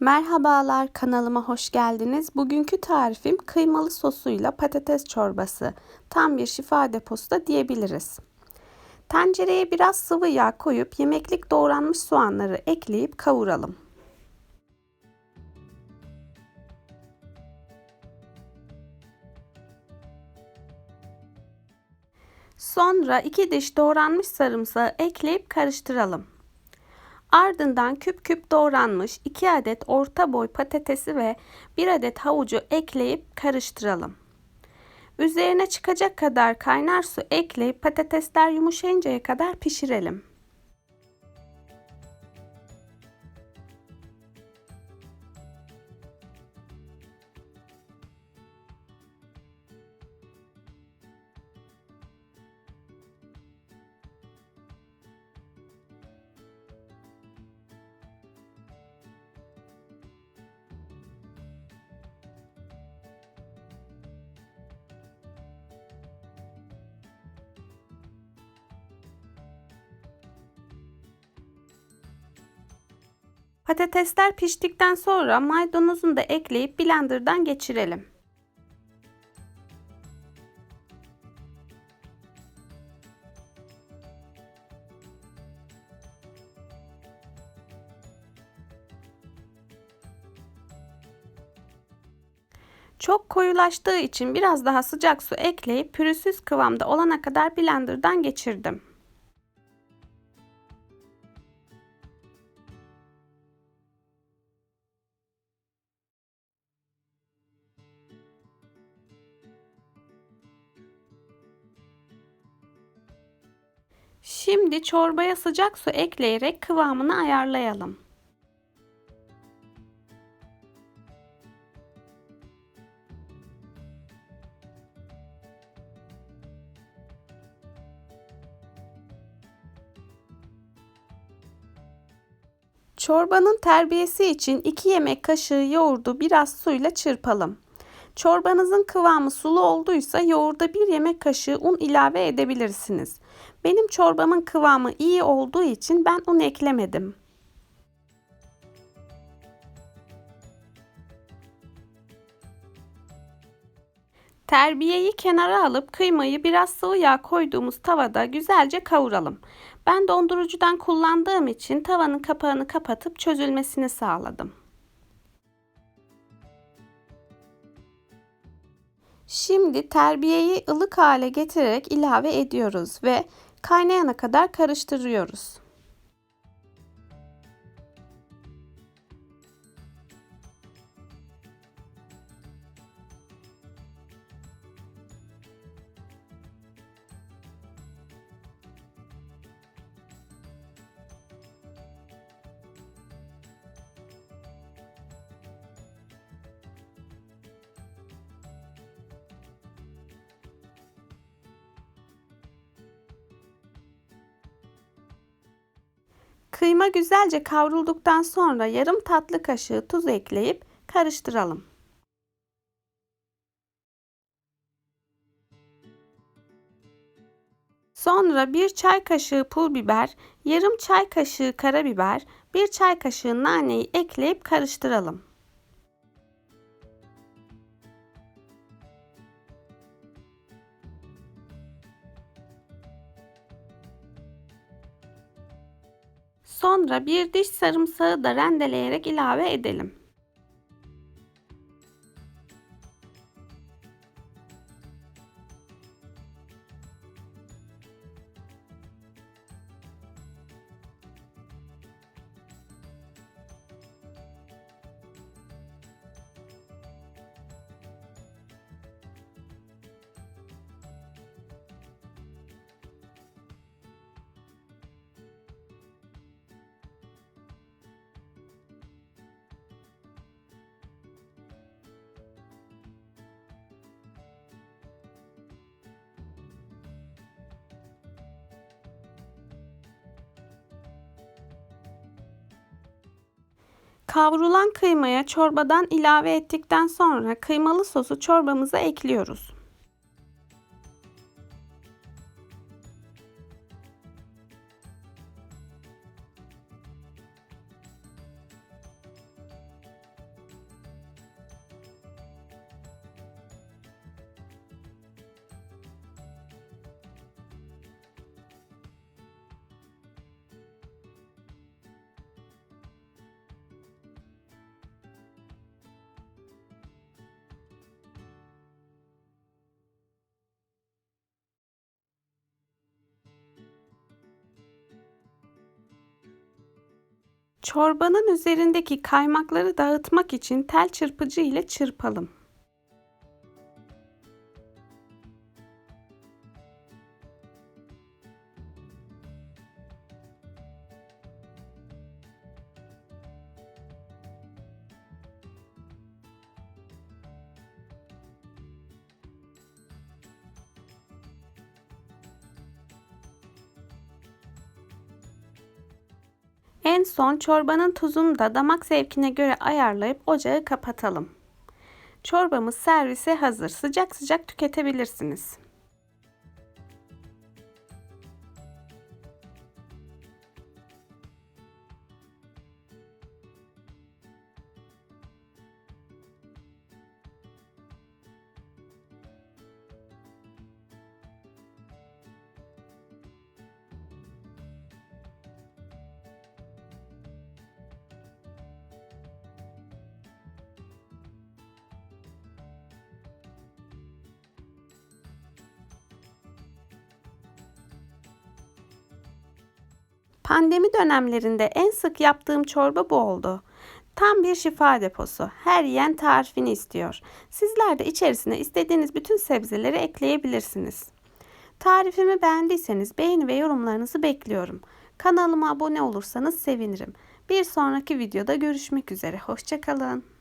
Merhabalar kanalıma hoş geldiniz. Bugünkü tarifim kıymalı sosuyla patates çorbası. Tam bir şifa deposu da diyebiliriz. Tencereye biraz sıvı yağ koyup yemeklik doğranmış soğanları ekleyip kavuralım. Sonra 2 diş doğranmış sarımsağı ekleyip karıştıralım. Ardından küp küp doğranmış 2 adet orta boy patatesi ve 1 adet havucu ekleyip karıştıralım. Üzerine çıkacak kadar kaynar su ekleyip patatesler yumuşayıncaya kadar pişirelim. Patatesler piştikten sonra maydanozunu da ekleyip blenderdan geçirelim. Çok koyulaştığı için biraz daha sıcak su ekleyip pürüzsüz kıvamda olana kadar blenderdan geçirdim. Şimdi çorbaya sıcak su ekleyerek kıvamını ayarlayalım. Çorbanın terbiyesi için 2 yemek kaşığı yoğurdu biraz suyla çırpalım. Çorbanızın kıvamı sulu olduysa yoğurda 1 yemek kaşığı un ilave edebilirsiniz. Benim çorbamın kıvamı iyi olduğu için ben un eklemedim. Terbiyeyi kenara alıp kıymayı biraz sıvı yağ koyduğumuz tavada güzelce kavuralım. Ben dondurucudan kullandığım için tavanın kapağını kapatıp çözülmesini sağladım. Şimdi terbiyeyi ılık hale getirerek ilave ediyoruz ve kaynayana kadar karıştırıyoruz. Kıyma güzelce kavrulduktan sonra yarım tatlı kaşığı tuz ekleyip karıştıralım. Sonra bir çay kaşığı pul biber, yarım çay kaşığı karabiber, bir çay kaşığı naneyi ekleyip karıştıralım. Sonra bir diş sarımsağı da rendeleyerek ilave edelim. Kavrulan kıymaya çorbadan ilave ettikten sonra kıymalı sosu çorbamıza ekliyoruz. Çorbanın üzerindeki kaymakları dağıtmak için tel çırpıcı ile çırpalım. En son çorbanın tuzunu da damak zevkine göre ayarlayıp ocağı kapatalım. Çorbamız servise hazır. Sıcak sıcak tüketebilirsiniz. Pandemi dönemlerinde en sık yaptığım çorba bu oldu. Tam bir şifa deposu. Her yiyen tarifini istiyor. Sizler de içerisine istediğiniz bütün sebzeleri ekleyebilirsiniz. Tarifimi beğendiyseniz beğeni ve yorumlarınızı bekliyorum. Kanalıma abone olursanız sevinirim. Bir sonraki videoda görüşmek üzere. Hoşçakalın.